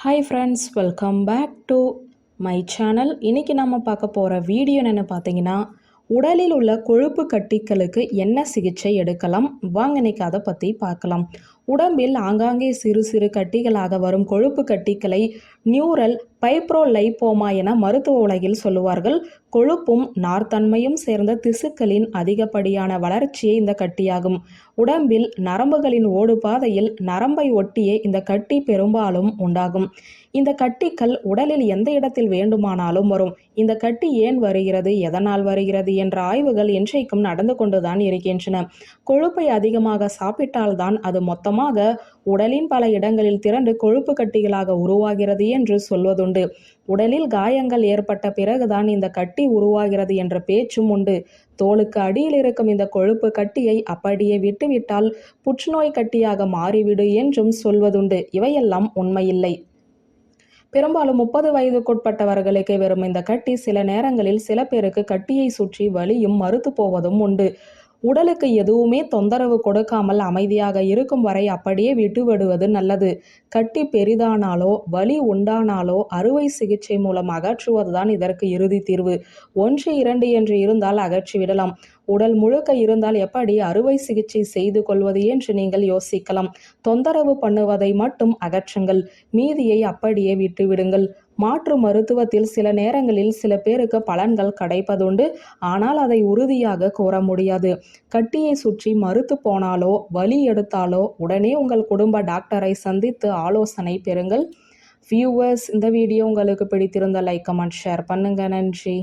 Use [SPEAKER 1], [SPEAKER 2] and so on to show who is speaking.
[SPEAKER 1] Hi friends welcome back to my channel இன்றைக்கி நம்ம பார்க்க போகிற வீடியோ என்னென்னு பார்த்தீங்கன்னா உடலில் உள்ள கொழுப்பு கட்டிகளுக்கு என்ன சிகிச்சை எடுக்கலாம்? வாங்க இன்னைக்கு அதை பற்றி பார்க்கலாம். உடம்பில் ஆங்காங்கே சிறு சிறு கட்டிகளாக வரும் கொழுப்பு கட்டிகளை நியூரல் பைப்ரோலைப்போமா என மருத்துவ உலகில் சொல்லுவார்கள். கொழுப்பும் நார்த்தன்மையும் சேர்ந்த திசுக்களின் அதிகப்படியான வளர்ச்சியே இந்த கட்டியாகும். உடம்பில் நரம்புகளின் ஓடுபாதையில் நரம்பை ஒட்டியே இந்த கட்டி பெரும்பாலும் உண்டாகும். இந்த கட்டிகள் உடலில் எந்த இடத்தில் வேண்டுமானாலும் வரும். இந்த கட்டி ஏன் வருகிறது எதனால் வருகிறது என்ற ஆய்வுகள் இன்றைக்கும் நடந்து கொண்டுதான் இருக்கின்றன. கொழுப்பை அதிகமாக சாப்பிட்டால்தான் அது மொத்தம் காரணமாக உடலின் பல இடங்களில் திரண்டு கொழுப்பு கட்டிகளாக உருவாகிறது என்று சொல்வதுண்டு. உடலில் காயங்கள் ஏற்பட்ட பிறகுதான் இந்த கட்டி உருவாகிறது என்ற பேச்சும் உண்டு. தோலுக்கு அடியில் இருக்கும் இந்த கொழுப்பு கட்டியை அப்படியே விட்டுவிட்டால் புற்றுநோய் கட்டியாக மாறிவிடு என்றும் சொல்வதுண்டு. இவையெல்லாம் உண்மையில்லை. பெரும்பாலும் முப்பது வயதுக்குட்பட்டவர்களுக்கு வரும் இந்த கட்டி சில நேரங்களில் சில பேருக்கு கட்டியை சுற்றி வலியும் மறுத்து போவதும் உண்டு. உடலுக்கு எதுவுமே தொந்தரவு கொடுக்காமல் அமைதியாக இருக்கும் வரை அப்படியே விட்டுவிடுவது நல்லது. கட்டி பெரிதானாலோ வலி உண்டானாலோ அறுவை சிகிச்சை மூலம் அகற்றுவதுதான் இதற்கு இறுதி தீர்வு. ஒன்று இரண்டு என்று இருந்தால் அகற்றிவிடலாம் உடல் முழுக்க இருந்தால் எப்படி அறுவை சிகிச்சை செய்து கொள்வது என்று நீங்கள் யோசிக்கலாம். தொந்தரவு பண்ணுவதை மட்டும் அகற்றுங்கள். மீதியை அப்படியே விட்டுவிடுங்கள். மாற்று மருத்துவத்தில் சில நேரங்களில் சில பேருக்கு பலன்கள் கிடைப்பதுண்டு. ஆனால் அதை உறுதியாக கூற முடியாது. கட்டியை சுற்றி மறுத்து போனாலோ வலி எடுத்தாலோ உடனே உங்கள் குடும்ப டாக்டரை சந்தித்து ஆலோசனை பெறுங்கள். வியூவர்ஸ் இந்த வீடியோ உங்களுக்கு பிடித்திருந்த லைக் கமெண்ட் ஷேர் பண்ணுங்க. நன்றி.